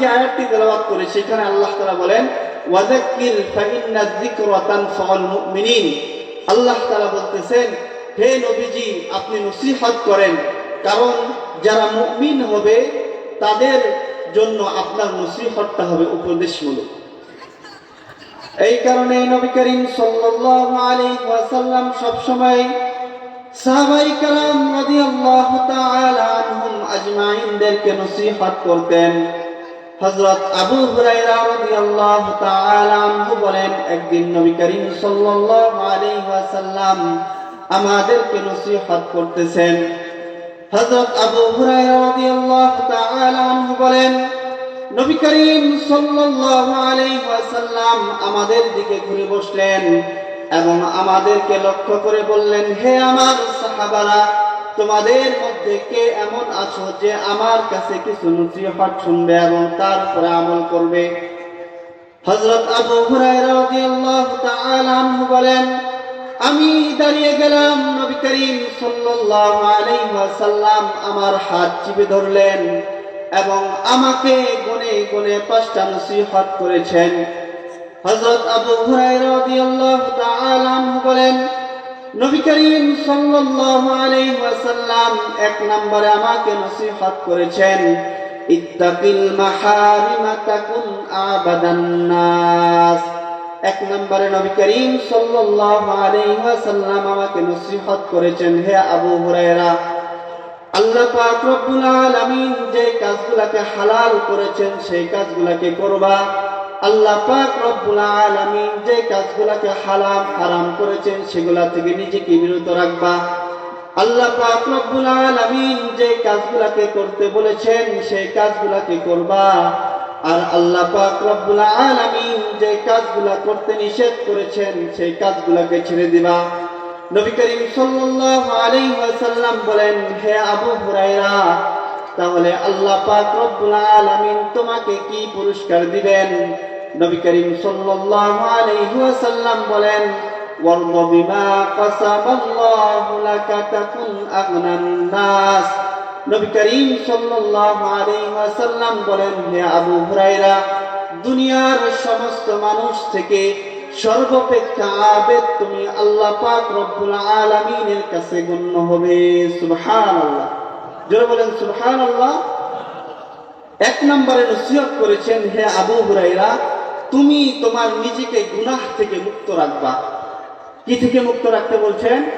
যে আয়াতটি তেলাওয়াত করে, সেখানে আল্লাহ তাআলা বলেন মুমিনিন। আল্লাহ তাআলা বলতেছেন, হে নবীজি, আপনি নসিহত করেন, কারণ যারা মুমিন হবে, তাদের জন্য আপনার নসিহতটা হবে উপদেশমূলক। এই কারণে নবী করিম সাল্লাল্লাহু আলাইহি ওয়াসাল্লাম সব সময় সাহাবাই রাদিয়াল্লাহু তাআলা আনহুম আজমাইনদেরকে নসিহত করতেন। হযরত আবু হুরায়রা রাদিয়াল্লাহু তাআলা আনহু বলেন, একদিন নবী করিম সাল্লাল্লাহু আলাইহি ওয়াসাল্লাম আমাদেরকে নসিহত করতেছেন। হযরত আবু হুরায়রা রাদিয়াল্লাহু তাআলা আনহু বলেন, নবী করিম সাল্লাল্লাহু আলাইহি ওয়াসাল্লাম আমাদের দিকে ঘুরে বসলেন এবং আমাদেরকে লক্ষ্য করে বললেন, হে আমার সাহাবারা তোমাদের মধ্যে কে এমন আছো যে আমার কাছে কিছু নসিহত শুনবে এবং তারপরে আমল করবে? হযরত আবু হুরায়রা রাদিয়াল্লাহু তাআলা আনহু বলেন, আমি দাঁড়িয়ে গেলাম নবী করিম সাল্লাল্লাহু আলাইহি ওয়াসাল্লাম আমার হাত চিপে ধরলেন এবং আমাকে গনে গনে পাঁচটা নসিহত করেছেন। হযরত আবু হুরায়রা রাদিয়াল্লাহু তাআলা আনহু বলেন নবী করিম সাল্লাল্লাহু আলাইহি ওয়াসাল্লাম এক নম্বরে আমাকে নসিহত করেছেন, ইত্তাকিল মাহারিমা তাকুন আবাদান নাস। এক নম্বরে নবী করিম সাল্লাল্লাহু আলাইহি ওয়াসাল্লাম আমাকে নসিহত করেছেন, হে আবু হুরায়রা, আল্লাহ পাক রব্বুল আলামিন যে কাজগুলোকে হালাল করেছেন, সেই কাজগুলোকে করবা। আল্লাহ পাক রব্বুল আলামিন যে কাজগুলোকে হালাম হারাম করেছেন, সেগুলা থেকে নিজেকে বিরত রাখবা। আল্লাহ পাক রব্বুল আলামিন যে কাজগুলোকে করতে বলেছেন, সেই কাজগুলোকে করবা। আর আল্লাহ পাক রব্বুল আলামিন যে কাজগুলা করতে নিষেধ করেছেন, সেই কাজগুলোকে ছেড়ে দিবা। নবী করিম সাল্লাল্লাহু আলাইহি ওয়াসাল্লাম বলেন, হে আবু হুরায়রা তাহলে আল্লাহ পাক রব্বুল আলামিন তোমাকে কি পুরস্কার দিবেন? নবী করিম সাল্লাল্লাহু আলাইহি ওয়াসাল্লাম বলেন ওয়ারদ বিমা কাসাবাল্লাহু লাকা তাকুন আগনান নাস। নবী করিম সাল্লাল্লাহু আলাইহি ওয়াসাল্লাম বলেন, হে আবু হুরায়রা, দুনিয়ার সমস্ত মানুষ থেকে সর্বপেক্ষা আবেদ তুমি আল্লাহ পাক রব্বুল আলামিনের কাছে গণ্য হবে। সুবহানাল্লাহ। জোরে বলেন, সুবহানাল্লাহ। এক নম্বরে নসিহত করেছেন, হে আবু হুরাইরা তুমি তোমার নিজেকে গুনাহ থেকে মুক্ত রাখবা। কি থেকে মুক্ত রাখতে বলছেন?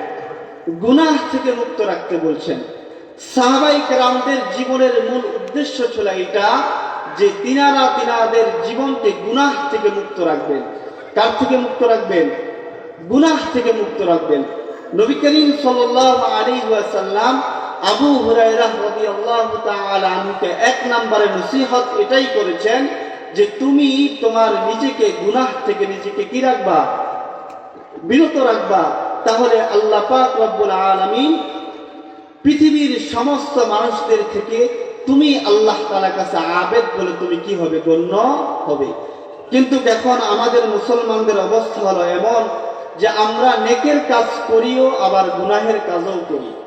গুনাহ থেকে মুক্ত রাখতে বলছেন। সাহাবাই কেরামদের জীবনের মূল উদ্দেশ্য ছিল এটা যে তিনারা তিনাদের জীবনকে গুনাহ থেকে মুক্ত রাখবেন। কার থেকে মুক্ত রাখবেন? গুনাহ থেকে মুক্ত রাখবেন। নবী করিম সাল্লাল্লাহু আলাইহি ওয়াসাল্লাম আবু এক নম্বরে নসিহত এটাই করেছেন যে তুমি তোমার নিজেকে গুনাহ থেকে নিজেকে কি রাখবা? বিরত রাখবা। তাহলে আল্লাহ পাক রব্বুল আলামিন পৃথিবীর সমস্ত মানুষদের থেকে তুমি আল্লাহ তাআলার কাছে আবেদ বলে তুমি কি হবে? গণ্য হবে। কিন্তু এখন আমাদের মুসলমানদের অবস্থা হলো এমন যে আমরা নেকের কাজ করিও, আবার গুনাহের কাজও করি।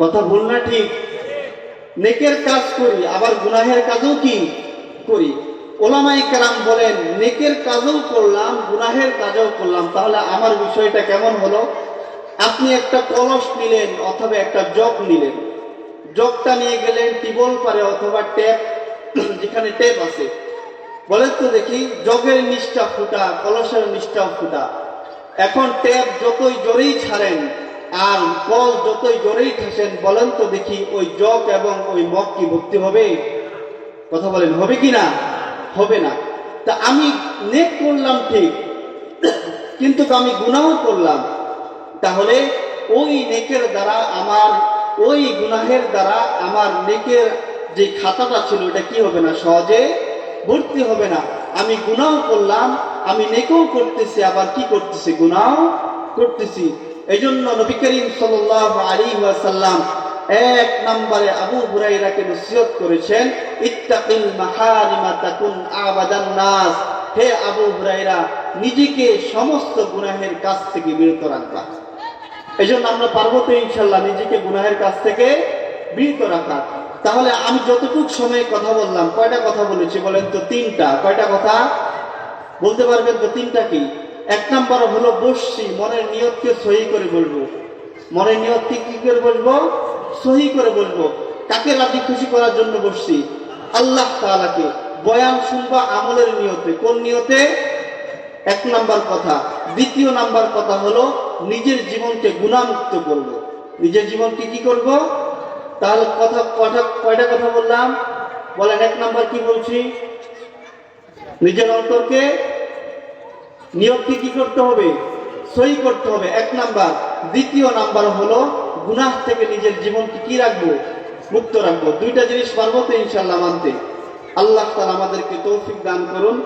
কথা ভুল না ঠিক? নেকের কাজ করি, আবার গুনাহের কাজও কি করি? ওলামাই কালাম বলেন, নেকের কাজও করলাম, গুনাহের কাজও করলাম। তাহলে আমার বিষয়টা কেমন হলো? আপনি একটা কলস নিলেন অথবা একটা জগ নিলেন। জগটা নিয়ে গেলেন টিবল পারে অথবা ট্যাপ, যেখানে ট্যাপ আছে। বলেন তো দেখি, জগের নিষ্ঠা ফুটা, কলসের নিষ্ঠা ফুটা। এখন ট্যাপ যতই জোরেই ছাড়েন আর কল যতই জোরেই ঠেসেন বলেন তো দেখি ওই জগ এবং ওই মগ কি ভর্তি হবে? কথা বলেন, হবে কি না? হবে না। তা আমি নেক করলাম ঠিক, কিন্তু আমি গুনাও করলাম। তাহলে ওই নেকের দ্বারা আমার, ওই গুনাহের দ্বারা আমার নেকের যে খাতাটা ছিল এটা কি হবে না? সহজে ভর্তি হবে না। আমি গুনাও করলাম, আমি নেকেও করতেছি, আবার কি করতেছি? গুনাও করতেছি। এই জন্য নবী করিম সাল্লাল্লাহু আলাইহি ওয়াসাল্লাম এক নম্বরে আবু হুরাইরাকে নসিহত করেছেন, ইত্তাকিল মাহারিমা তাকুন আবাদান নাস। হে আবু হুরাইরা নিজেকে সমস্ত গুনাহের কাছ থেকে বিরত রাখবা এই জন্য আমরা পারব তো ইনশাল্লাহ নিজেকে গুনাহের কাছ থেকে বিরত রাখা তাহলে আমি যতটুক সময়ে কথা বললাম, কয়টা কথা বলেছি বলেন তো তিনটা, কয়টা কথা? বলতে পারবেন তো তিনটা কি? এক নম্বর হলো বসছি, মনের নিয়তকে সহি করে বলব। মনের নিয়তকে কি করে বলব? সহি করে বলব। কাকে রাজি খুশি করার জন্য বসছি? আল্লাহ তাআলাকে। বয়ান শুনবা আমলের নিয়তে। কোন নিয়তে? এক নাম্বার কথা। দ্বিতীয় নাম্বার কথা হলো নিজের জীবনকে গুণামুক্ত করব। নিজের জীবনকে কি করব? তাহলে কথা, কয়টা কয়টা কথা বললাম? বলেন, এক নাম্বার কি বলছি? নিজের অন্তরকে নিয়োগকে কি করতে হবে? সই করতে হবে। এক নাম্বার। দ্বিতীয় নাম্বার হলো গুনাহ থেকে নিজের জীবনকে কি রাখব? মুক্ত রাখব। দুইটা জিনিস পারব তো ইনশাল্লাহ মানতে। আল্লাহ তালা আমাদেরকে তৌফিক দান করুন।